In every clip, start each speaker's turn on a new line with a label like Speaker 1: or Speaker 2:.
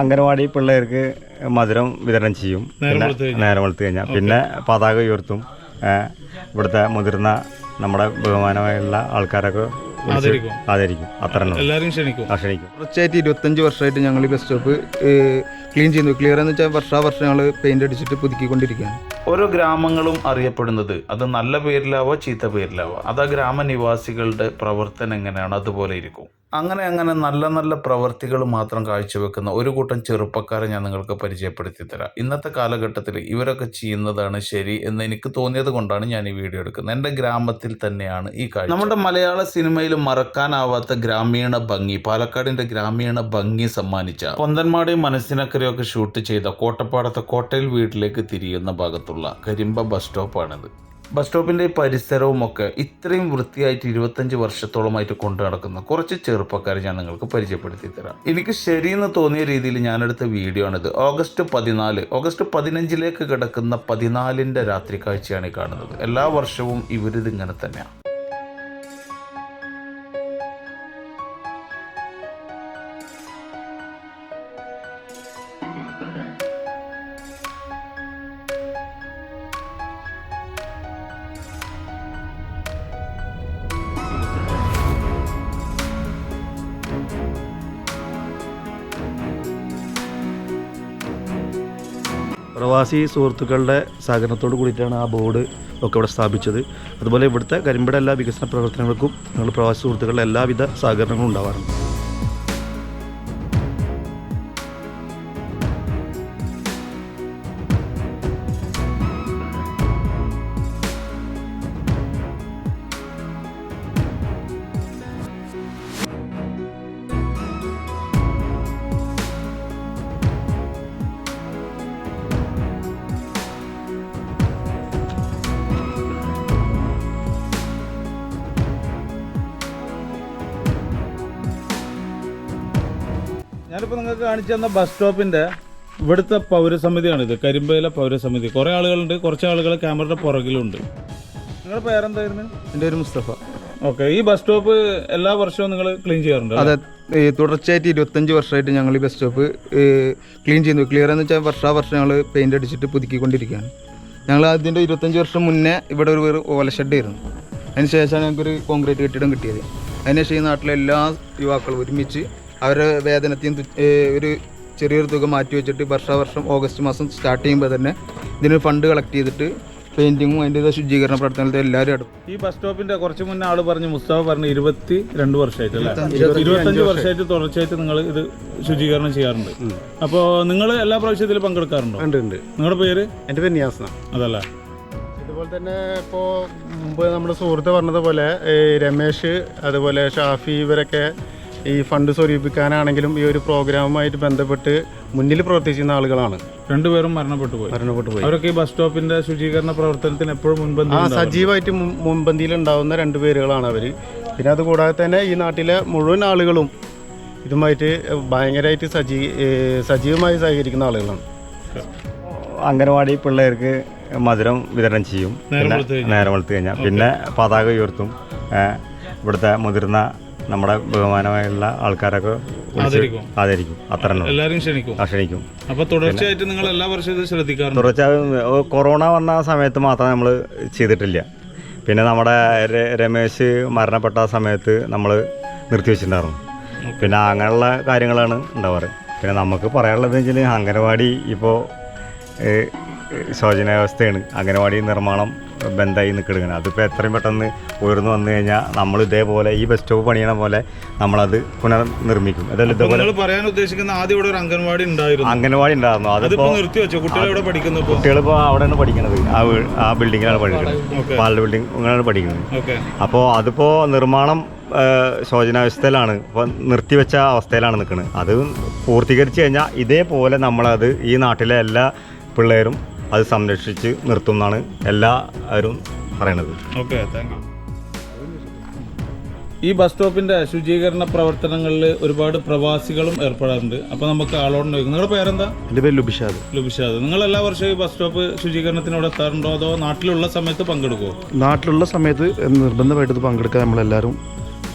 Speaker 1: അംഗനവാടി പിള്ളേർക്ക് മധുരം വിതരണം ചെയ്യും.
Speaker 2: നേരം
Speaker 1: പിന്നെ നേരം വെളുത്ത് കഴിഞ്ഞാൽ. പിന്നെ പതാക ഉയർത്തും. ഇവിടുത്തെ മുതിർന്ന നമ്മുടെ ബഹുമാനമായുള്ള ആൾക്കാരൊക്കെ
Speaker 2: ആദരിക്കും.
Speaker 1: ആദരിക്കും. അത്ര
Speaker 2: എല്ലാവരും ക്ഷണിക്കും.
Speaker 1: ക്ഷണിക്കും.
Speaker 3: തുടർച്ചയായിട്ട് ഇരുപത്തഞ്ച് വർഷമായിട്ട് ഞങ്ങൾ ഈ ബസ് സ്റ്റോപ്പ് ക്ലീൻ ചെയ്യുന്നു. ക്ലിയർ എന്ന് വെച്ചാൽ വർഷാവർഷം ഞങ്ങൾ പെയിന്റ് അടിച്ചിട്ട് പുതുക്കിക്കൊണ്ടിരിക്കുകയാണ്.
Speaker 4: ഓരോ ഗ്രാമങ്ങളും അറിയപ്പെടുന്നത് അത് നല്ല പേരിലാവോ ചീത്ത പേരിലാവോ? അത് ആ ഗ്രാമനിവാസികളുടെ പ്രവർത്തനം എങ്ങനെയാണ്? അതുപോലെ ഇരിക്കും. അങ്ങനെ അങ്ങനെ നല്ല നല്ല പ്രവർത്തികൾ മാത്രം കാഴ്ചവെക്കുന്ന ഒരു കൂട്ടം ചെറുപ്പക്കാരെ ഞാൻ നിങ്ങൾക്ക് പരിചയപ്പെടുത്തി തരാം. ഇന്നത്തെ കാലഘട്ടത്തിൽ ഇവരൊക്കെ ചെയ്യുന്നതാണ് ശരി എന്ന് എനിക്ക് തോന്നിയത് കൊണ്ടാണ് ഞാൻ ഈ വീഡിയോ എടുക്കുന്നത്. എന്റെ ഗ്രാമത്തിൽ തന്നെയാണ് ഈ കാഴ്ച. നമ്മുടെ മലയാള സിനിമയിൽ മറക്കാനാവാത്ത ഗ്രാമീണ ഭംഗി പാലക്കാടിന്റെ ഗ്രാമീണ ഭംഗി സമ്മാനിച്ച പൊന്തന്മാടെയും മനസ്സിനക്കരയൊക്കെ ഷൂട്ട് ചെയ്ത കോട്ടപ്പാടത്തെ കോട്ടയിൽ വീട്ടിലേക്ക് തിരിയുന്ന ഭാഗത്തുള്ള കരിമ്പ ബസ് സ്റ്റോപ്പാണിത്. ബസ് സ്റ്റോപ്പിന്റെ പരിസരവും ഒക്കെ ഇത്രയും വൃത്തിയായിട്ട് ഇരുപത്തഞ്ച് വർഷത്തോളമായിട്ട് കൊണ്ടു നടക്കുന്ന കുറച്ച് ചെറുപ്പക്കാരെ ഞാൻ നിങ്ങൾക്ക് പരിചയപ്പെടുത്തി തരാം. എനിക്ക് ശരിയെന്ന് തോന്നിയ രീതിയിൽ ഞാനെടുത്ത വീഡിയോ ആണിത് ഓഗസ്റ്റ് പതിനാല് ഓഗസ്റ്റ് പതിനഞ്ചിലേക്ക് കിടക്കുന്ന പതിനാലിന്റെ രാത്രി കാഴ്ചയാണ് ഈ കാണുന്നത്. എല്ലാ വർഷവും ഇവരിത് ഇങ്ങനെ തന്നെയാണ്
Speaker 5: പ്രവാസി സുഹൃത്തുക്കളുടെ സഹകരണത്തോട് കൂടിയിട്ടാണ് ആ ബോർഡ് ഒക്കെ ഇവിടെ സ്ഥാപിച്ചത്. അതുപോലെ ഇവിടുത്തെ കരിമ്പട എല്ലാ വികസന പ്രവർത്തനങ്ങൾക്കും ഞങ്ങൾ പ്രവാസി സുഹൃത്തുക്കളുടെ എല്ലാവിധ സഹകരണങ്ങളും ഉണ്ടാവാറുണ്ട്.
Speaker 2: ഞാനിപ്പോൾ നിങ്ങൾക്ക് കാണിച്ചു തന്ന ബസ് സ്റ്റോപ്പിന്റെ ഇവിടുത്തെ പൗരസമിതിയാണിത് കരിമ്പയിലെ പൗരസമിതി. കുറേ ആളുകളുണ്ട് കുറച്ച് ആളുകൾ ക്യാമറയുടെ പുറകിലുണ്ട്. നിങ്ങളുടെ പേരെന്തായിരുന്നു?
Speaker 3: എന്റെ പേര് മുസ്തഫ.
Speaker 2: ഓക്കെ ഈ ബസ് സ്റ്റോപ്പ് എല്ലാ വർഷവും നിങ്ങൾ ക്ലീൻ ചെയ്യാറുണ്ട്?
Speaker 3: അതെ ഈ തുടർച്ചയായിട്ട് ഇരുപത്തഞ്ച് വർഷമായിട്ട് ഞങ്ങൾ ഈ ബസ് സ്റ്റോപ്പ് ക്ലീൻ ചെയ്യുന്നു. ക്ലിയർ എന്ന് വെച്ചാൽ വർഷാവർഷം ഞങ്ങൾ പെയിന്റ് അടിച്ചിട്ട് പുതുക്കിക്കൊണ്ടിരിക്കുകയാണ്. ഞങ്ങൾ അതിന്റെ ഇരുപത്തഞ്ച് വർഷം മുന്നേ ഇവിടെ ഒരു വേറെ ഓല ഷെഡ് ആയിരുന്നു. അതിന് ശേഷമാണ് ഞങ്ങൾക്കൊരു കോൺക്രീറ്റ് കെട്ടിടം കിട്ടിയത്. അതിനുശേഷം ഈ നാട്ടിലെ എല്ലാ യുവാക്കളും ഒരുമിച്ച് അവരുടെ വേതനത്തെയും ഒരു ചെറിയൊരു തുക മാറ്റി വെച്ചിട്ട് വർഷാവർഷം ഓഗസ്റ്റ് മാസം സ്റ്റാർട്ട് ചെയ്യുമ്പോൾ തന്നെ ഇതിന് ഫണ്ട് കളക്ട് ചെയ്തിട്ട് പെയിന്റിങ്ങും അതിന്റെ ശുചീകരണ പ്രവർത്തനത്തിൽ എല്ലാവരും അടും
Speaker 2: ഈ ബസ് സ്റ്റോപ്പിന്റെ കുറച്ച് മുന്നേ ആൾ പറഞ്ഞു മുസ്താഫ് പറഞ്ഞു ഇരുപത്തി രണ്ട് വർഷമായിട്ട് അല്ലേ? ഇരുപത്തഞ്ച് വർഷമായിട്ട് തുടർച്ചയായിട്ട് നിങ്ങൾ ഇത് ശുചീകരണം ചെയ്യാറുണ്ട്. അപ്പോൾ നിങ്ങൾ എല്ലാ പ്രാവശ്യത്തിലും പങ്കെടുക്കാറുണ്ടോ?
Speaker 6: ഉണ്ട് ഉണ്ട്.
Speaker 2: നിങ്ങളുടെ പേര്?
Speaker 6: എന്റെ പേര് നിയാസ്ന
Speaker 2: അതല്ല.
Speaker 6: അതുപോലെ തന്നെ ഇപ്പോൾ മുമ്പ് നമ്മുടെ സുഹൃത്ത് പറഞ്ഞതുപോലെ രമേശ് അതുപോലെ ഷാഫി ഇവരൊക്കെ ഈ ഫണ്ട് സ്വരൂപിക്കാനാണെങ്കിലും ഈ ഒരു പ്രോഗ്രാമുമായിട്ട് ബന്ധപ്പെട്ട് മുന്നിൽ പ്രവർത്തിച്ചിരുന്ന ആളുകളാണ്.
Speaker 2: രണ്ടുപേരും മരണപ്പെട്ടു പോയി.
Speaker 6: മരണപ്പെട്ടു പോയി.
Speaker 2: അവരൊക്കെ ഈ ബസ് സ്റ്റോപ്പിന്റെ ശുചീകരണ പ്രവർത്തനത്തിന് എപ്പോഴും മുൻപന്തി
Speaker 6: ആ. സജീവമായിട്ട് മുൻ- മുൻപന്തിയിൽ ഉണ്ടാവുന്ന രണ്ട് പേരുകളാണ് അവർ പിന്നെ അതുകൂടാതെ തന്നെ ഈ നാട്ടിലെ മുഴുവൻ ആളുകളും ഇതുമായിട്ട് ഭയങ്കരമായിട്ട് സജീ സജീവമായി സഹകരിക്കുന്ന ആളുകളാണ്.
Speaker 1: അംഗനവാടി പിള്ളേർക്ക് മധുരം വിതരണം ചെയ്യും.
Speaker 2: നേരം വെളുത്ത് കഴിഞ്ഞാൽ.
Speaker 1: പിന്നെ പതാക ഉയർത്തും. ഇവിടുത്തെ മുതിർന്ന നമ്മുടെ ബഹുമാനമായുള്ള ആൾക്കാരൊക്കെ
Speaker 2: ആദരിക്കും.
Speaker 1: ആദരിക്കും. അത്ര
Speaker 2: എല്ലാരും ക്ഷണിക്കും.
Speaker 1: ക്ഷണിക്കും.
Speaker 2: അപ്പൊ തുടർച്ചയായിട്ട് നിങ്ങൾ എല്ലാ വർഷവും ഇത് ശ്രദ്ധിക്കാറുണ്ട്?
Speaker 1: തുടർച്ച കൊറോണ വന്ന സമയത്ത് മാത്രം നമ്മൾ ചെയ്തിട്ടില്ല. പിന്നെ നമ്മുടെ ര- രമേശ് മരണപ്പെട്ട സമയത്ത് നമ്മൾ നിർത്തിവെച്ചിട്ടുണ്ടായിരുന്നു പിന്നെ അങ്ങനെയുള്ള കാര്യങ്ങളാണ് ഉണ്ടാവാറ്. പിന്നെ നമുക്ക് പറയാനുള്ളത് വെച്ചാൽ അംഗനവാടി ഇപ്പോൾ ശോചനാവസ്ഥയാണ് അംഗനവാടി നിർമ്മാണം ബന്ധമായി നിൽക്കുകയാണ് അതിപ്പോൾ എത്രയും പെട്ടെന്ന് ഉയർന്നു വന്നു കഴിഞ്ഞാൽ നമ്മൾ ഇതേപോലെ ഈ ബസ് സ്റ്റോപ്പ് പണിയണ പോലെ നമ്മളത് പുനർനിർമ്മിക്കും. അതല്ല ഇതേപോലെ
Speaker 2: പറയാൻ ഉദ്ദേശിക്കുന്ന ആദ്യം ഇവിടെ ഒരു അംഗൻവാടി ഉണ്ടായിരുന്നു.
Speaker 1: അംഗൻവാടി ഉണ്ടായിരുന്നു.
Speaker 2: അതിപ്പോ
Speaker 1: അതിപ്പോൾ
Speaker 2: നിർത്തി വെച്ചു കുട്ടികൾ അവിടെ പഠിക്കുന്നു
Speaker 1: കുട്ടികളിപ്പോൾ അവിടെയാണ് പഠിക്കുന്നത് ആ ആ ബിൽഡിങ്ങിലാണ് പഠിക്കുന്നത്
Speaker 2: പാലിൽ
Speaker 1: പാലയുടെ ബിൽഡിങ്ങിലാണ് പഠിക്കുന്നത് അപ്പോൾ അതിപ്പോൾ നിർമ്മാണം ശോചനാവസ്ഥയിലാണ്. ഇപ്പോൾ നിർത്തിവെച്ച അവസ്ഥയിലാണ് നിൽക്കുന്നത് അത് പൂർത്തീകരിച്ച് കഴിഞ്ഞാൽ ഇതേപോലെ നമ്മളത് ഈ നാട്ടിലെ എല്ലാ പിള്ളേരും അത് സംരക്ഷിച്ച് നിർത്തും എന്നാണ് എല്ലാവരും പറയണത്.
Speaker 2: Okay thank you. ഈ ബസ് സ്റ്റോപ്പിന്റെ ശുചീകരണ പ്രവർത്തനങ്ങളിൽ ഒരുപാട് പ്രവാസികളും ഏർപ്പെടാറുണ്ട്. അപ്പൊ നമുക്ക് ആളോട് ചോദിക്കും. നിങ്ങളുടെ പേരെന്താ?
Speaker 5: എന്റെ പേര് ലുബിഷാദ്.
Speaker 2: ലുബിഷാദ്. നിങ്ങൾ എല്ലാ വർഷവും ഈ ബസ് സ്റ്റോപ്പ് ശുചീകരണത്തിന് ഇവിടെ എത്താറുണ്ടോ? അതോ നാട്ടിലുള്ള സമയത്ത് പങ്കെടുക്കുമോ
Speaker 5: നാട്ടിലുള്ള സമയത്ത് നിർബന്ധമായിട്ട് ഇത് പങ്കെടുക്കാൻ നമ്മളെല്ലാവരും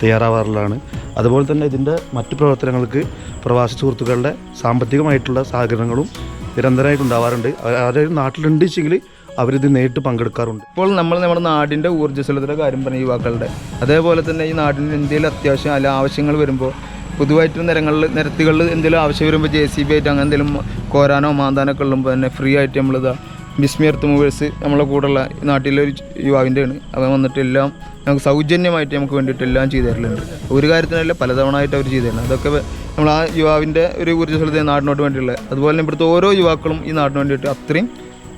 Speaker 5: തയ്യാറാവാറുള്ളതാണ്. അതുപോലെ തന്നെ ഇതിന്റെ മറ്റു പ്രവർത്തനങ്ങൾക്ക് പ്രവാസി സുഹൃത്തുക്കളുടെ സാമ്പത്തികമായിട്ടുള്ള സഹകരണങ്ങളും നിരന്തരമായിട്ട് ഉണ്ടാവാറുണ്ട്. ആരെങ്കിലും നാട്ടിലുണ്ട് വെച്ചെങ്കിൽ അവരിത് നേരിട്ട് പങ്കെടുക്കാറുണ്ട്.
Speaker 3: ഇപ്പോൾ നമ്മൾ നമ്മുടെ നാടിന്റെ ഊർജസ്വലതയുടെ കാര്യം പറഞ്ഞ യുവാക്കളുടെ അതേപോലെ തന്നെ ഈ നാടിന് എന്തെങ്കിലും അത്യാവശ്യം അല്ല ആവശ്യങ്ങൾ വരുമ്പോൾ പൊതുവായിട്ട് നിരങ്ങളിൽ നിരത്തുകളിൽ എന്തെങ്കിലും ആവശ്യം വരുമ്പോൾ ജെ സി ബി ആയിട്ട് അങ്ങനെ എന്തെങ്കിലും കോരാനോ മാന്താനോ ഒക്കെ ഉള്ളുമ്പോൾ തന്നെ ഫ്രീ ആയിട്ട് നമ്മളിതാ ബിസ്മി എർത്ത് മൂവേഴ്സ് നമ്മളെ കൂടെയുള്ള നാട്ടിലെ ഒരു യുവാവിന്റെയാണ്. അവൻ വന്നിട്ട് എല്ലാം നമുക്ക് സൗജന്യമായിട്ട് നമുക്ക് വേണ്ടിയിട്ട് എല്ലാം ചെയ്തു തരലുണ്ട് ഒരു കാര്യത്തിനല്ല പലതവണ ആയിട്ട് അവർ ചെയ്തു തരണം അതൊക്കെ നമ്മൾ ആ യുവാവിന്റെ ഒരു ഊർജസ്വലത നാടിനോട്ട് വേണ്ടിയുള്ള അതുപോലെ ഇവിടുത്തെ ഓരോ യുവാക്കളും ഈ നാടിന് വേണ്ടിയിട്ട് അത്രയും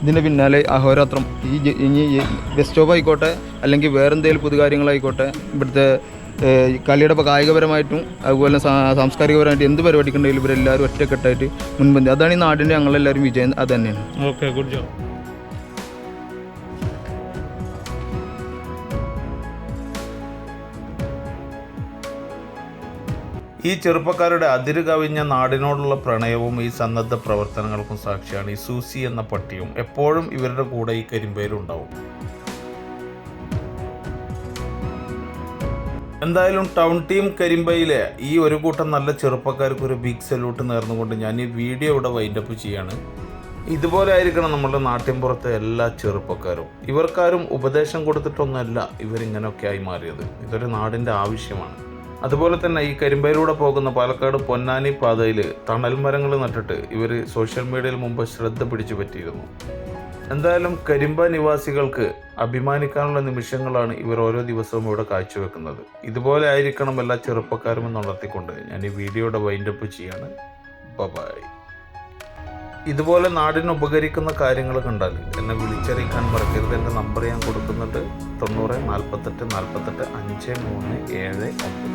Speaker 3: ഇതിന്റെ പിന്നാലെ അഹോരാത്രം. ഈ ഇനി ബസ് സ്റ്റോപ്പ് ആയിക്കോട്ടെ അല്ലെങ്കിൽ വേറെന്തെങ്കിലും പുതു കാര്യങ്ങളായിക്കോട്ടെ ഇവിടുത്തെ കളിയുടെ ഇപ്പം കായികപരമായിട്ടും അതുപോലെ സാംസ്കാരികപരമായിട്ടും എന്ത് പരിപാടിക്കുണ്ടെങ്കിലും ഇവരെല്ലാവരും ഒറ്റക്കെട്ടായിട്ട് മുൻപന്തി അതാണ് ഈ നാടിന്റെ ഞങ്ങളെല്ലാവരും വിജയം. അത് തന്നെയാണ്.
Speaker 2: Okay good job.
Speaker 4: ഈ ചെറുപ്പക്കാരുടെ അതിര് കവിഞ്ഞ നാടിനോടുള്ള പ്രണയവും ഈ സന്നദ്ധ പ്രവർത്തനങ്ങൾക്കും സാക്ഷിയാണ് ഈ സൂസി എന്ന പട്ടിയും. എപ്പോഴും ഇവരുടെ കൂടെ ഈ കരിമ്പേരുണ്ടാവും എന്തായാലും ടൗൺ ടീം കരിമ്പയിലെ ഈ ഒരു കൂട്ടം നല്ല ചെറുപ്പക്കാർക്ക് ഒരു ബിഗ് സല്യൂട്ട് നേർന്നുകൊണ്ട് ഞാൻ ഈ വീഡിയോ ഇവിടെ വൈൻഡപ്പ് ചെയ്യാണ്. ഇതുപോലെ ആയിരിക്കണം നമ്മുടെ നാട്ടിൻപുറത്തെ എല്ലാ ചെറുപ്പക്കാരും. ഇവർക്കാരും ഉപദേശം കൊടുത്തിട്ടൊന്നുമല്ല ഇവരിങ്ങനെയൊക്കെ ആയി മാറിയത്. ഇതൊരു നാടിന്റെ ആവശ്യമാണ്. അതുപോലെ തന്നെ ഈ കരിമ്പയിലൂടെ പോകുന്ന പാലക്കാട് പൊന്നാനി പാതയിൽ തണൽ മരങ്ങൾ നട്ടിട്ട് ഇവർ സോഷ്യൽ മീഡിയയിൽ മുമ്പ് ശ്രദ്ധ പിടിച്ചു പറ്റിയിരുന്നു. എന്തായാലും കരിമ്പ നിവാസികൾക്ക് അഭിമാനിക്കാനുള്ള നിമിഷങ്ങളാണ് ഇവർ ഓരോ ദിവസവും ഇവിടെ കാഴ്ചവെക്കുന്നത്. ഇതുപോലെ ആയിരിക്കണം എല്ലാ ചെറുപ്പക്കാരും എന്നുണർത്തിക്കൊണ്ട് ഞാൻ ഈ വീഡിയോയുടെ വൈൻഡപ്പ് ചെയ്യാണ്. ബബായ് ഇതുപോലെ നാടിന് ഉപകരിക്കുന്ന കാര്യങ്ങൾ കണ്ടാൽ എന്നെ വിളിച്ചറിയിക്കാൻ മറക്കരുത്. എന്റെ നമ്പർ ഞാൻ കൊടുക്കുന്നുണ്ട് തൊണ്ണൂറ് നാൽപ്പത്തെട്ട് നാൽപ്പത്തെട്ട് അഞ്ച് മൂന്ന് ഏഴ് ഒമ്പത്.